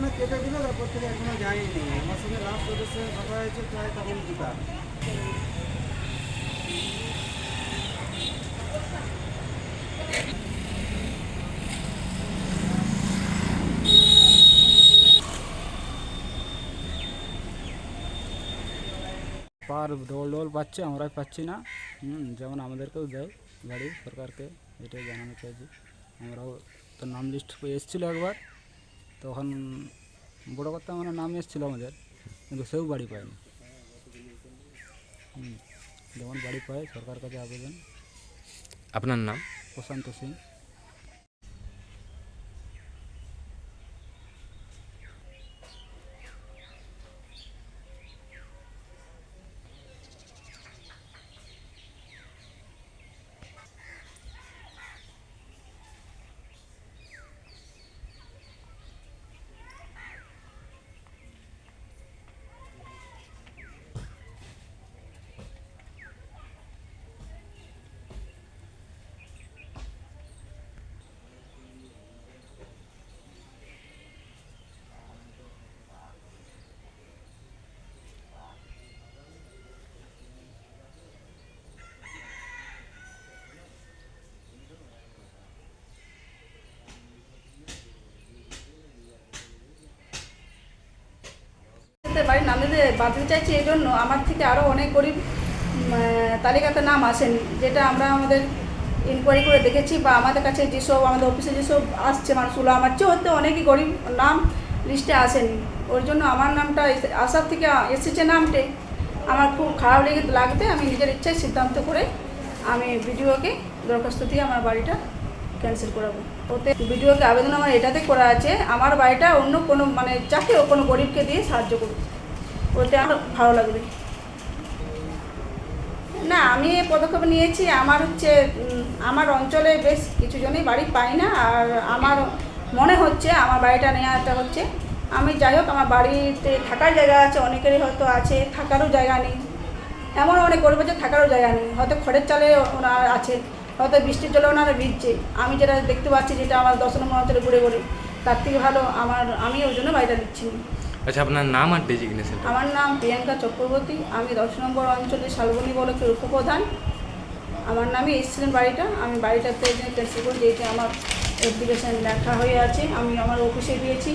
না কেটে দিল তারপর থেকে এখনো যায়নি আমার সঙ্গে লাস্ট ওদের সঙ্গে কথা হয়েছে প্রায় তখন দুটা পার ডোল ডোল পাচ্ছে আমরাই পাচ্ছি না হুম যেমন আমাদেরকেও দেয় গাড়ি সরকারকে এটাই জানানো চাইছি আমরাও তো নাম লিস্ট এসেছিলো একবার তখন বড় কথা মানে নাম এসেছিল আমাদের কিন্তু সেও বাড়ি পায়নি। হুম যেমন বাড়ি পায় সরকার কাছে আবেদন। আপনার নাম? প্রশান্ত সিং। বাড়ির নাম বাঁধতে চাইছি এই জন্য আমার থেকে আরও অনেক গরিব তালিকাতে নাম আসেনি, যেটা আমরা আমাদের ইনকোয়ারি করে দেখেছি বা আমাদের কাছে যেসব, আমাদের অফিসে যেসব আসছে মানুষগুলো, আমার চেয়ে হতে অনেকই গরিব, নাম লিস্টে আসেনি। ওর জন্য আমার নামটা আসার থেকে এসেছে নামটে, আমার খুব খারাপ লেগে, লাগতে আমি নিজের ইচ্ছায় সিদ্ধান্ত করে আমি ভিডিওকে, দরখাস্ত দিয়ে আমার বাড়িটা ক্যান্সেল করাবো। ওতে ভিডিওকে আবেদন আমার এটাতে করা আছে, আমার বাড়িটা অন্য কোনো মানে যাকেও কোনো গরিবকে দিয়ে সাহায্য করুক ওতে আমার ভালো লাগবে। না, আমি এই পদক্ষেপ নিয়েছি। আমার হচ্ছে আমার অঞ্চলে বেশ কিছু জনই বাড়ি পাই না, আর আমার মনে হচ্ছে আমার বাড়িটা নেওয়াটা হচ্ছে। আমি যাই হোক, আমার বাড়িতে থাকার জায়গা আছে, অনেকেরই হয়তো আছে, থাকারও জায়গা নেই। এমন অনেক গরিব আছে, থাকারও জায়গা নেই। হয়তো খড়ের চালে ওনার আছে, হয়তো বৃষ্টির জলে ওনারা ভিজছে। আমি যেটা দেখতে পাচ্ছি, যেটা আমার দশ নম্বর অঞ্চলে ঘুরে ঘুরে, তার থেকে ভালো আমার, আমি ওই জন্য বাড়িটা নিচ্ছি না আচ্ছা আপনার নাম আর ডেজিগনেশন আমার নাম প্রিয়াঙ্কা চক্রবর্তী, আমি দশ নম্বর অঞ্চলে শালবনী বলকের উপপ্রধান। আমার নামে এসেছিলেন বাড়িটা, আমি বাড়িটাতে করে যেটা আমার অ্যাপ্লিকেশন লেখা হয়ে আছে, আমি আমার অফিসে দিয়েছি